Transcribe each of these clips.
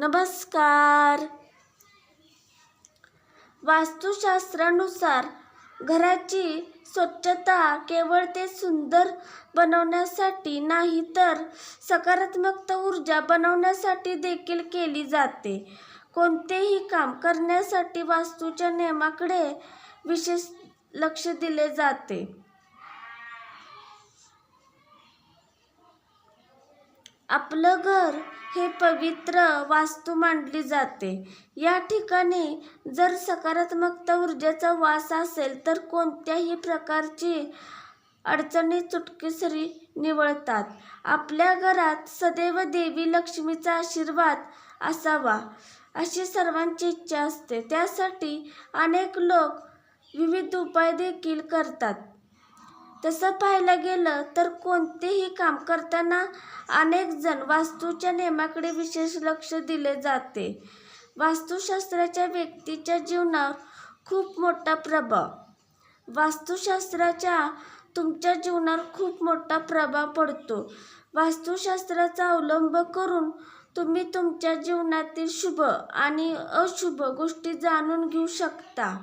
नमस्कार. वास्तुशास्त्रानुसार घराची स्वच्छता केवळ ते सुंदर बनवण्यासाठी नाही तर सकारात्मक ऊर्जा बनवण्यासाठी देखील केली जाते. कोणतेही काम करण्यासाठी वास्तूच्या नियमाकडे विशेष लक्ष दिले जाते. आपलं घर हे पवित्र वास्तू मानली जाते. या ठिकाणी जर सकारात्मकता ऊर्जेचा वास असेल तर कोणत्याही प्रकारची अडचणी चुटकीसरी निवळतात. आपल्या घरात सदैव देवी लक्ष्मीचा आशीर्वाद असावा अशी सर्वांची इच्छा असते. त्यासाठी अनेक लोक विविध उपाय देखील करतात. तसं पाहायला गेलं तर कोणतेही काम करताना अनेक जण वास्तूच्या नियमाकडे विशेष लक्ष दिले जाते. वास्तुशास्त्राच्या व्यक्तीच्या जीवनावर खूप मोठा प्रभाव. वास्तुशास्त्राच्या तुमच्या जीवनावर खूप मोठा प्रभाव पडतो. वास्तुशास्त्राचा अवलंब करून तुम्ही तुमच्या जीवनातील शुभ आणि अशुभ गोष्टी जाणून घेऊ शकता.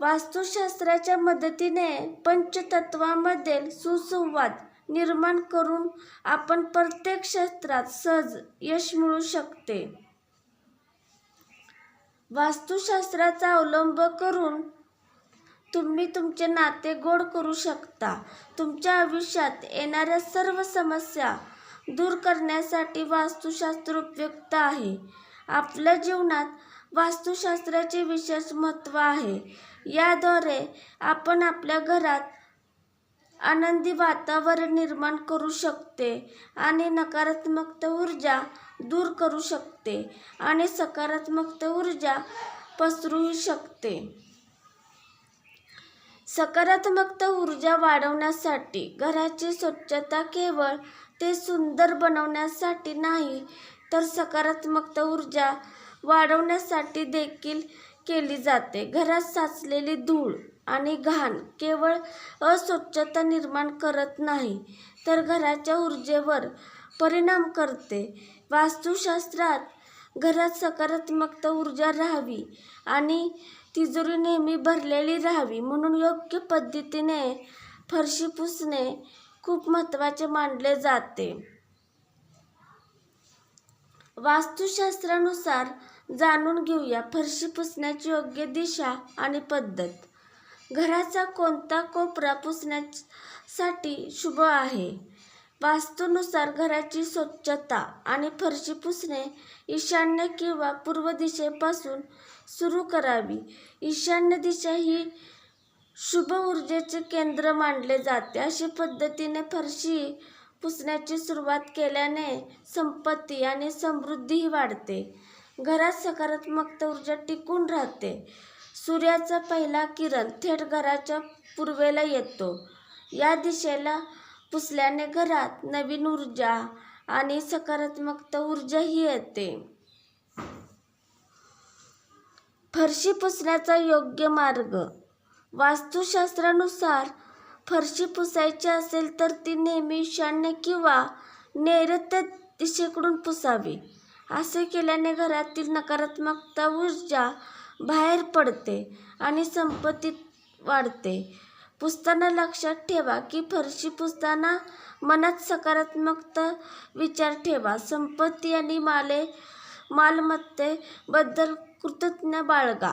वास्तुशास्त्राच्या मदतीने पंचतत्वामध्ये सुसंवाद निर्माण करून आपण प्रत्येक क्षेत्रात सहज यश मिळू शकते. वास्तुशास्त्राचा अवलंब करून तुम्ही तुमचे नाते गोड करू शकता. तुमच्या आयुष्यात येणाऱ्या सर्व समस्या दूर करण्यासाठी वास्तुशास्त्र उपयुक्त आहे. आपल्या जीवनात वास्तुशास्त्राचे विशेष महत्त्व आहे. याद्वारे आपण आपल्या घरात आनंदी वातावरण निर्माण करू शकते आणि नकारात्मक ऊर्जा दूर करू शकते आणि सकारात्मक ऊर्जा पसरूही शकते. सकारात्मक ऊर्जा वाढवण्यासाठी घराची स्वच्छता केवळ ते सुंदर बनवण्यासाठी नाही तर सकारात्मक ऊर्जा वाढवण्यासाठी देखील केली जाते. घरात साचलेली धूळ आणि घाण केवळ अस्वच्छता निर्माण करत नाही तर घराच्या ऊर्जेवर परिणाम करते. वास्तुशास्त्रात घरात सकारात्मक ऊर्जा राहावी आणि तिजोरी नेहमी भरलेली राहावी म्हणून योग्य पद्धतीने फरशी पुसणे खूप महत्त्वाचे मानले जाते. वास्तुशास्त्रानुसार जाणून घेऊया फरशी पुसण्याची योग्य दिशा आणि पद्धत. घराचा कोणता कोपरा पुसण्यासाठी शुभ आहे? वास्तूनुसार घराची स्वच्छता आणि फरशी पुसणे ईशान्य किंवा पूर्व दिशेपासून सुरू करावी. ईशान्य दिशा ही शुभ ऊर्जेचे केंद्र मानले जाते. अशा पद्धतीने फरशी पुसण्याची सुरुवात केल्याने संपत्ती आणि समृद्धीही वाढते. घरात सकारात्मक ऊर्जा टिकून राहते. सूर्याचा पहिला किरण थेट घराच्या पूर्वेला येतो. या दिशेला पुसल्याने घरात नवीन ऊर्जा आणि सकारात्मक ऊर्जाही येते. फरशी पुसण्याचा योग्य मार्ग. वास्तुशास्त्रानुसार फरशी पुसायची असेल तर ती नेहमी ईशान्य किंवा नैऋत्य दिशेकडून पुसावी. असे केल्याने घरातील नकारात्मकता ऊर्जा बाहेर पडते आणि संपत्ती वाढते. पुसताना लक्षात ठेवा की फरशी पुसताना मनात सकारात्मकता विचार ठेवा. संपत्ती आणि माले मालमत्तेबद्दल कृतज्ञ बाळगा.